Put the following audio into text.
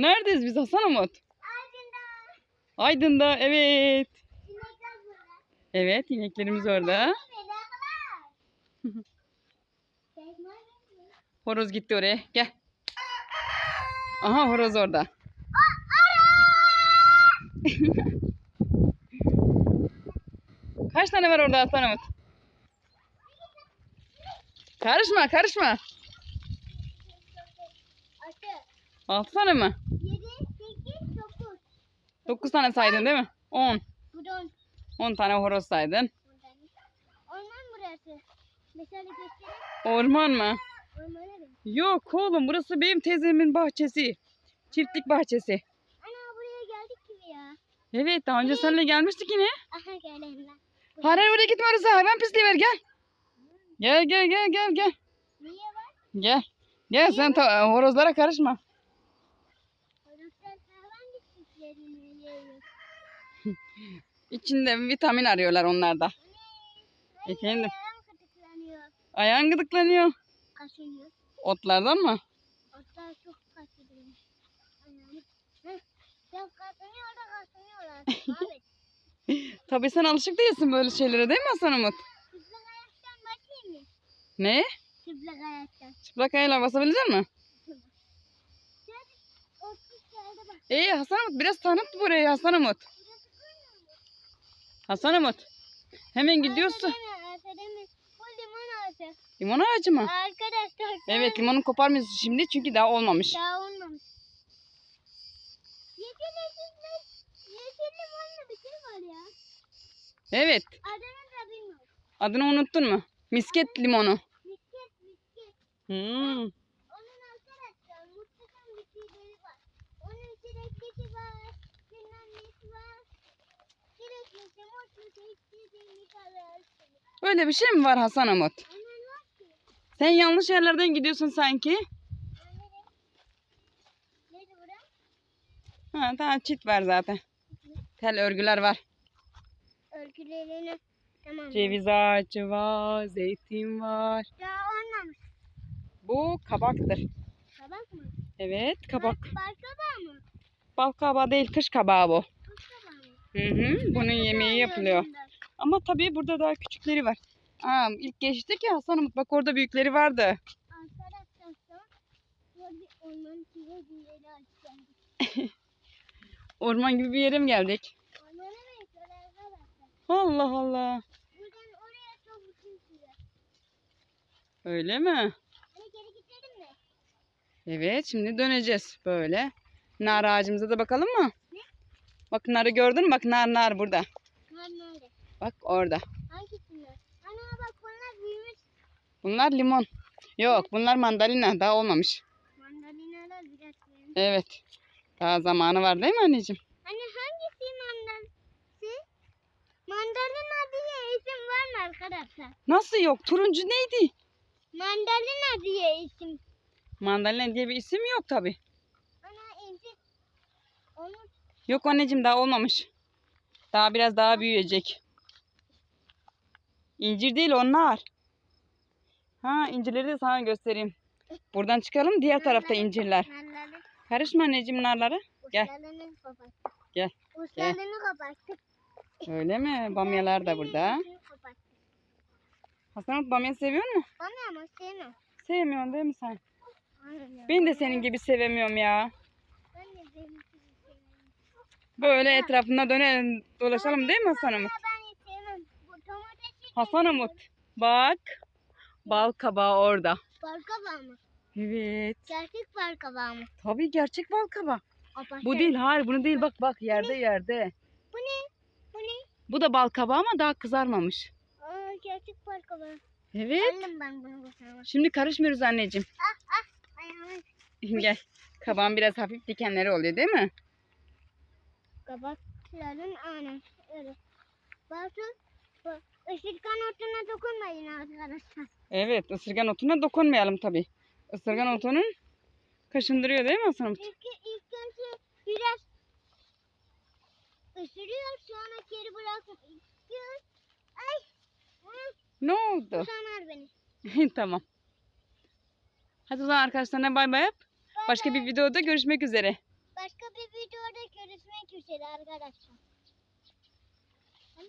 Neredeyiz biz Hasan Umut? Aydın'da evet. Evet ineklerimiz orada. Horoz gitti oraya. Gel. Aha horoz orada. Kaç tane var orada Hasan Umut? Karışma karışma. Altı tane mi? 7, 8, 9. Dokuz tane saydın değil mi? On. Buradan On tane horoz saydın. Orman burası. Mesela göstereyim. Orman mı? Ormana benim. Yok oğlum burası benim teyzemin bahçesi. Çiftlik bahçesi. Ana buraya geldik gibi ya. Evet daha önce seninle gelmiştik yine. Aha geleyim ben. Hayır hayır oraya gitme orası hayvan pisliği ver gel. Gel gel gel gel gel. Niye var? Gel. Gel sen ta- horozlara karışma. Orası hayvan gittiklerini yiyor. İçinde vitamin arıyorlar onlar da. Efendim? ayağım gıdıklanıyor. Ayağın gıdıklanıyor. Kaşınıyor. Otlardan mı? Otlar çok kaşınıyor. Çok kaşınıyor da kaşınıyorlar. Abi. Tabii sen alışık değilsin böyle şeylere değil mi Hasan Umut? Çıplak ayaktan bakayım mı? Ne? Çıplak ayaktan. Çıplak ayağıyla basabilecek misin? İyi Hasan Umut biraz tanıt burayı Hasan Umut. Hasan Umut. Hemen gidiyorsun. Limon ağacı. Limon ağacı mı? Arkadaşlar. Evet limonu koparmıyorsun şimdi çünkü daha olmamış. Daha olmamış. Yeşil yeşil yeşil limonlu bir şey var ya. Evet. Adını da bilmiyorum. Adını unuttun mu? Misket limonu. Misket misket. Hmm. Öyle bir şey mi var Hasan Umut? Sen yanlış yerlerden gidiyorsun sanki. Ha, daha çit var zaten. Tel örgüler var. Örgülerini. Tamam. Ceviz ağacı var, zeytin var. Daha olmamış. Bu kabaktır. Kabak mı? Evet kabak. Bal mı? Bal kabağı değil kış kabağı bu. Kız kabağı mı? Hı hı, bunun yemeği yapılıyor. Ama tabii burada daha küçükleri var. Aa, ilk geçtik ya Hasan Umut bak orada büyükleri vardı. Orman gibi bir yere açacağım. Orman gibi bir yere mi geldik? Allah Allah. Öyle mi? Evet şimdi döneceğiz böyle. Nar ağacımıza da bakalım mı? Bak narı gördün mü? Bak nar nar burada. Var nerede? Bak orada. Hangisinden? Ana bak bunlar büyümüş. Bunlar limon. Yok bunlar mandalina daha olmamış. Mandalinalar biraz büyümüş. Evet. Daha zamanı var değil mi anneciğim? Hani hangisi mandalisi? Mandalina diye isim var mı arkadaşlar? Nasıl yok? Turuncu neydi? Mandalina diye isim. Mandalina diye bir isim yok tabi. Ana inci. Onu Yok anneciğim daha olmamış. Daha biraz daha büyüyecek. İncir değil onlar. Ha incirleri de sana göstereyim. Buradan çıkalım diğer tarafta incirler. Karışma anneciğim narları. Gel. Gel. Kapattık. Öyle mi? Bamyalar da burada. Uçlarını kapattık. Hasan bamya seviyor musun? Bana ama sevmem. Sevmiyorsun değil mi sen? Ben de senin gibi sevemiyorum ya. Böyle etrafında dönelim dolaşalım değil mi Hasan Umut? Ama ben hiç sevmem. Bu domatesi Hasan Umut. Bak. Bal kabağı orada. Bal kabağı mı? Evet. Gerçek bal kabağı mı? Tabii gerçek bal kabağı. Başka- Bu değil hayır bunu değil bak bak yerde yerde. Bu ne? Bu ne? Bu da bal kabağı ama daha kızarmamış. Aa, gerçek bal kabağı. Evet. Aldım ben bunu bu. Şimdi karışmıyoruz anneciğim. Ayağımın Gel. Kabağın biraz hafif dikenleri oluyor değil mi? kabakların aynen öyle. Bazı ışıtkan otuna dokunmayın arkadaşlar. Evet ısırgan otuna dokunmayalım tabii. Isırgan otunun kaşındırıyor değil mi Hasan Umut? Çünkü ilk önce biraz ısırıyor sonra geri bırakmıyor. Ay! Ne oldu? sanar beni. tamam. Hadi o zaman arkadaşlarına bay bay yap. Başka bir videoda görüşmek üzere. içeri arkadaşlar.